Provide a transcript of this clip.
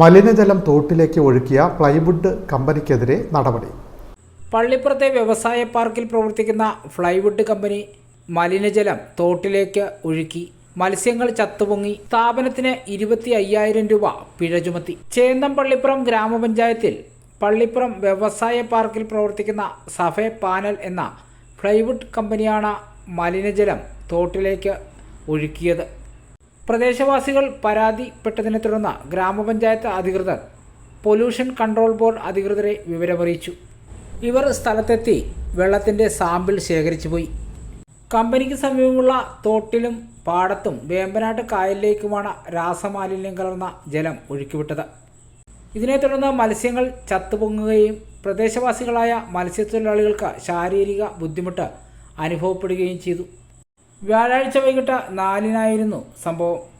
മലിനജലം തോട്ടിലേക്ക് ഒഴുക്കിയ പ്ലൈവുഡ് കമ്പനിക്കെതിരെ നടപടി. പള്ളിപ്പുറത്തെ വ്യവസായ പാർക്കിൽ പ്രവർത്തിക്കുന്ന ഫ്ലൈവുഡ് കമ്പനി മലിനജലം തോട്ടിലേക്ക് ഒഴുക്കി. മത്സ്യങ്ങൾ ചത്തുപൊങ്ങി. സ്ഥാപനത്തിന് ഇരുപത്തി അയ്യായിരം രൂപ പിഴ ചുമത്തി. ചേന്തം പള്ളിപ്പുറം ഗ്രാമപഞ്ചായത്തിൽ പള്ളിപ്പുറം വ്യവസായ പാർക്കിൽ പ്രവർത്തിക്കുന്ന സഫെ പാനൽ എന്ന ഫ്ലൈവുഡ് കമ്പനിയാണ് മലിനജലം തോട്ടിലേക്ക് ഒഴുക്കിയത്. പ്രദേശവാസികൾ പരാതിപ്പെട്ടതിനെ തുടർന്ന് ഗ്രാമപഞ്ചായത്ത് അധികൃതർ പൊല്യൂഷൻ കൺട്രോൾ ബോർഡ് അധികൃതരെ വിവരമറിയിച്ചു. ഇവർ സ്ഥലത്തെത്തി വെള്ളത്തിന്റെ സാമ്പിൾ ശേഖരിച്ചു പോയി. കമ്പനിക്ക് സമീപമുള്ള തോട്ടിലും പാടത്തും വേമ്പനാട്ട് കായലിലേക്കുമാണ് രാസമാലിന്യം കലർന്ന ജലം ഒഴുക്കിവിട്ടത്. ഇതിനെ തുടർന്ന് മത്സ്യങ്ങൾ ചത്തുപൊങ്ങുകയും പ്രദേശവാസികളായ മത്സ്യത്തൊഴിലാളികൾക്ക് ശാരീരിക ബുദ്ധിമുട്ട് അനുഭവപ്പെടുകയും ചെയ്തു. വ്യാഴാഴ്ച വൈകിട്ട് നാലിനായിരുന്നു സംഭവം.